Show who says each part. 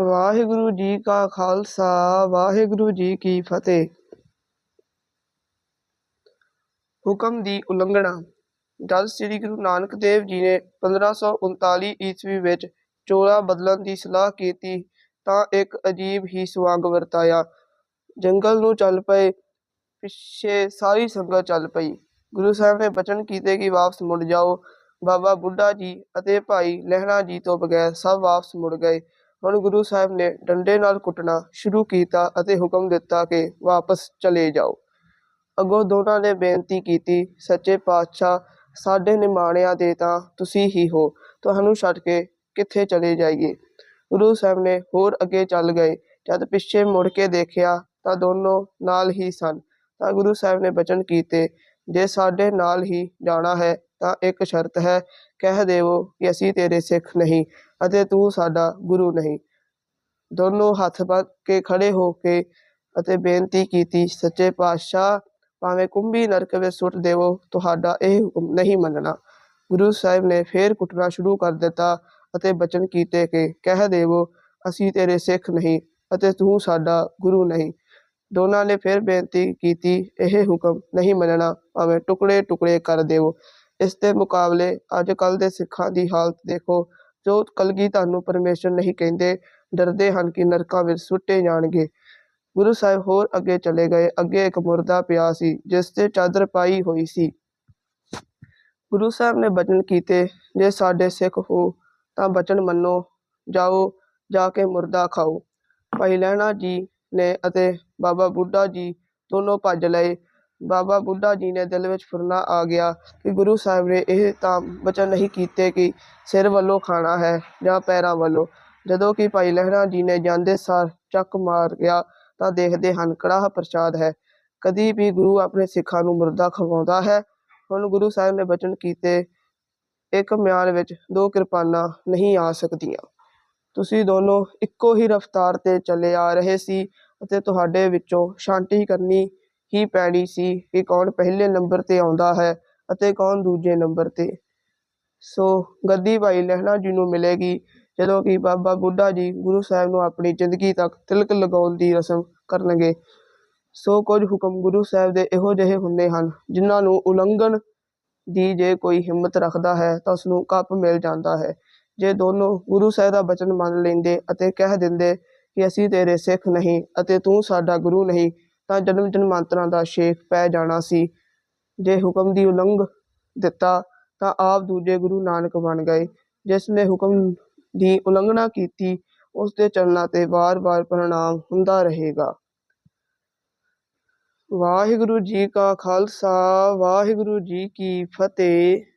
Speaker 1: ਵਾਹਿਗੁਰੂ ਜੀ ਕਾ ਖਾਲਸਾ, ਵਾਹਿਗੁਰੂ ਜੀ ਕੀ ਫਤਿਹ। ਹੁਕਮ ਦੀ ਉਲੰਘਣਾ। ਜਦ ਸ੍ਰੀ ਗੁਰੂ ਨਾਨਕ ਦੇਵ ਜੀ ਨੇ 1539 ਈਸਵੀ ਵਿੱਚ ਚੋਲਾ ਬਦਲਣ ਦੀ ਸਲਾਹ ਕੀਤੀ, ਤਾਂ ਇੱਕ ਅਜੀਬ ਹੀ ਸੁਆਗ ਵਰਤਾਇਆ। ਜੰਗਲ ਨੂੰ ਚੱਲ ਪਏ, ਪਿੱਛੇ ਸਾਰੀ ਸੰਗਤ ਚੱਲ ਪਈ। ਗੁਰੂ ਸਾਹਿਬ ਨੇ ਬਚਨ ਕੀਤੇ ਕਿ ਵਾਪਸ ਮੁੜ ਜਾਓ। ਬਾਬਾ ਬੁੱਢਾ ਜੀ ਅਤੇ ਭਾਈ ਲਹਿਣਾ ਜੀ ਤੋਂ ਬਗੈਰ ਸਭ ਵਾਪਸ ਮੁੜ ਗਏ। ਹੁਣ ਗੁਰੂ ਸਾਹਿਬ ਨੇ ਡੰਡੇ ਨਾਲ ਕੁੱਟਣਾ ਸ਼ੁਰੂ ਕੀਤਾ ਅਤੇ ਹੁਕਮ ਦਿੱਤਾ ਕਿ ਵਾਪਸ ਚਲੇ ਜਾਓ। ਅੱਗੋਂ ਦੋਨਾਂ ਨੇ ਬੇਨਤੀ ਕੀਤੀ, ਸੱਚੇ ਪਾਤਸ਼ਾਹ, ਸਾਡੇ ਨਿਮਾਣਿਆਂ ਦੇ ਤਾਂ ਤੁਸੀਂ ਹੀ ਹੋ। ਤੁਹਾਨੂੰ ਛੱਡ ਕੇ ਕਿੱਥੇ ਚਲੇ ਜਾਈਏ? ਗੁਰੂ ਸਾਹਿਬ ਨੇ ਹੋਰ ਅੱਗੇ ਚੱਲ ਗਏ। ਜਦ ਪਿੱਛੇ ਮੁੜ ਕੇ ਦੇਖਿਆ ਤਾਂ ਦੋਨੋਂ ਨਾਲ ਹੀ ਸਨ। ਤਾਂ ਗੁਰੂ ਸਾਹਿਬ ਨੇ ਬਚਨ ਕੀਤੇ, ਜੇ ਸਾਡੇ ਨਾਲ ਹੀ ਜਾਣਾ ਹੈ ਤਾਂ ਇੱਕ ਸ਼ਰਤ ਹੈ। ਕਹਿ ਦੇਵੋ ਕਿ ਅਸੀਂ ਤੇਰੇ ਸਿੱਖ ਨਹੀਂ। ਅਤੇ ਤੂੰ ਸਾਡਾ ਗੁਰੂ ਨਹੀਂ। ਦੋਨੋਂ ਹੱਥ ਬੰਨ੍ਹ ਕੇ ਖੜੇ ਹੋ ਕੇ ਅਤੇ ਬੇਨਤੀ ਕੀਤੀ, ਸੱਚੇ ਪਾਤਸ਼ਾਹ, ਭਾਵੇਂ ਕੁੰਭੀ ਨਰਕ ਵਿੱਚ ਸੁੱਟ ਦੇਵੋ, ਤੁਹਾਡਾ ਇਹ ਹੁਕਮ ਨਹੀਂ ਮੰਨਣਾ। ਗੁਰੂ ਸਾਹਿਬ ਨੇ ਫੇਰ ਕੁੱਟਣਾ ਸ਼ੁਰੂ ਕਰ ਦਿੱਤਾ ਅਤੇ ਬਚਨ ਕੀਤੇ ਕਿ, ਕਹਿ ਦੇਵੋ, ਅਸੀਂ ਤੇਰੇ ਸਿੱਖ ਨਹੀਂ ਅਤੇ ਤੂੰ ਸਾਡਾ ਗੁਰੂ ਨਹੀਂ। ਦੋਨਾਂ ਨੇ ਫਿਰ ਬੇਨਤੀ ਕੀਤੀ, ਇਹ ਹੁਕਮ ਨਹੀਂ ਮੰਨਣਾ, ਭਾਵੇਂ ਟੁਕੜੇ ਟੁਕੜੇ ਕਰ ਦੇਵੋ। ਇਸ ਦੇ ਮੁਕਾਬਲੇ ਅੱਜ ਕੱਲ ਦੇ ਸਿੱਖਾਂ ਦੀ ਹਾਲਤ ਦੇਖੋ ਜੋ ਕਲਗੀ ਤੁਹਾਨੂੰ ਪਰਮੇਸ਼ਰ ਨਹੀਂ ਕਹਿੰਦੇ, ਡਰਦੇ ਹਨ ਕਿ ਨਰਕਾਂ ਵਿੱਚ ਸੁੱਟੇ ਜਾਣਗੇ। ਗੁਰੂ ਸਾਹਿਬ ਹੋਰ ਅੱਗੇ ਚਲੇ ਗਏ। ਅੱਗੇ ਇੱਕ ਮੁਰਦਾ ਪਿਆ ਸੀ, ਜਿਸ ਤੇ ਚਾਦਰ ਪਾਈ ਹੋਈ ਸੀ। ਗੁਰੂ ਸਾਹਿਬ ਨੇ ਬਚਨ ਕੀਤੇ, ਜੇ ਸਾਡੇ ਸਿੱਖ ਹੋ ਤਾਂ ਬਚਨ ਮੰਨੋ, ਜਾਓ, ਜਾ ਕੇ ਮੁਰਦਾ ਖਾਓ। ਭਾਈ ਲਹਿਣਾ ਜੀ ਨੇ ਅਤੇ ਬਾਬਾ ਬੁੱਢਾ ਜੀ ਦੋਨੋਂ ਭੱਜ ਲਏ। ਬਾਬਾ ਬੁੱਢਾ ਜੀ ਨੇ ਦਿਲ ਵਿੱਚ ਫੁਰਨਾ ਆ ਗਿਆ ਕਿ ਗੁਰੂ ਸਾਹਿਬ ਨੇ ਇਹ ਤਾਂ ਬਚਨ ਨਹੀਂ ਕੀਤੇ ਕਿ ਸਿਰ ਵੱਲੋਂ ਖਾਣਾ ਹੈ ਜਾਂ ਪੈਰਾਂ ਵੱਲੋਂ। ਜਦੋਂ ਕਿ ਭਾਈ ਲਹਿਣਾ ਜੀ ਨੇ ਜਾਂਦੇ ਸਾਰ ਚੱਕ ਮਾਰ ਗਿਆ ਤਾਂ ਦੇਖਦੇ ਹਨ ਕੜਾਹ ਪ੍ਰਸ਼ਾਦ ਹੈ। ਕਦੀ ਵੀ ਗੁਰੂ ਆਪਣੇ ਸਿੱਖਾਂ ਨੂੰ ਮੁਰਦਾ ਖਵਾਉਂਦਾ ਹੈ। ਹੁਣ ਗੁਰੂ ਸਾਹਿਬ ਨੇ ਬਚਨ ਕੀਤੇ ਇੱਕ ਮਿਆਨ ਵਿੱਚ ਦੋ ਕਿਰਪਾਨਾਂ ਨਹੀਂ ਆ ਸਕਦੀਆਂ। ਤੁਸੀਂ ਦੋਨੋਂ ਇੱਕੋ ਹੀ ਰਫ਼ਤਾਰ ਤੇ ਚੱਲੇ ਆ ਰਹੇ ਸੀ ਅਤੇ ਤੁਹਾਡੇ ਵਿੱਚੋਂ ਸ਼ਾਂਤੀ ਕਰਨੀ ਹੀ ਪੈਣੀ ਸੀ ਕਿ ਕੌਣ ਪਹਿਲੇ ਨੰਬਰ ਤੇ ਆਉਂਦਾ ਹੈ ਅਤੇ ਕੌਣ ਦੂਜੇ ਨੰਬਰ ਤੇ। ਸੋ ਗੱਦੀ ਭਾਈ ਲਹਿਣਾ ਜੀ ਨੂੰ ਮਿਲੇਗੀ ਜਦੋਂ ਕਿ ਬਾਬਾ ਬੁੱਢਾ ਜੀ ਗੁਰੂ ਸਾਹਿਬ ਨੂੰ ਆਪਣੀ ਜ਼ਿੰਦਗੀ ਤੱਕ ਤਿਲਕ ਲਗਾਉਣ ਦੀ ਰਸਮ ਕਰਨਗੇ। ਸੋ ਕੁਝ ਹੁਕਮ ਗੁਰੂ ਸਾਹਿਬ ਦੇ ਇਹੋ ਜਿਹੇ ਹੁੰਦੇ ਹਨ, ਜਿਨ੍ਹਾਂ ਨੂੰ ਉਲੰਘਣ ਦੀ ਜੇ ਕੋਈ ਹਿੰਮਤ ਰੱਖਦਾ ਹੈ ਤਾਂ ਉਸ ਨੂੰ ਕੱਪ ਮਿਲ ਜਾਂਦਾ ਹੈ। ਜੇ ਦੋਨੋਂ ਗੁਰੂ ਸਾਹਿਬ ਦਾ ਬਚਨ ਮੰਨ ਲੈਂਦੇ ਅਤੇ ਕਹਿ ਦਿੰਦੇ ਕਿ ਅਸੀਂ ਤੇਰੇ ਸਿੱਖ ਨਹੀਂ ਅਤੇ ਤੂੰ ਸਾਡਾ ਗੁਰੂ ਨਹੀਂ ਤਾਂ ਜਨਮ ਜਨਮਾਂਤਰਾਂ ਦਾ ਸ਼ੇਖ ਪੈ ਜਾਣਾ ਸੀ। ਜੇ ਹੁਕਮ ਦੀ ਉਲੰਘ ਦਿੱਤਾ ਤਾਂ ਆਪ ਦੂਜੇ ਗੁਰੂ ਨਾਨਕ ਬਣ ਗਏ। ਜਿਸ ਨੇ ਹੁਕਮ ਦੀ ਉਲੰਘਣਾ ਕੀਤੀ ਉਸ ਦੇ ਚਰਨਾਂ ਤੇ ਵਾਰ-ਵਾਰ ਪ੍ਰਣਾਮ ਹੁੰਦਾ ਰਹੇਗਾ। ਵਾਹਿਗੁਰੂ ਜੀ ਕਾ ਖਾਲਸਾ, ਵਾਹਿਗੁਰੂ ਜੀ ਕੀ ਫਤਿਹ।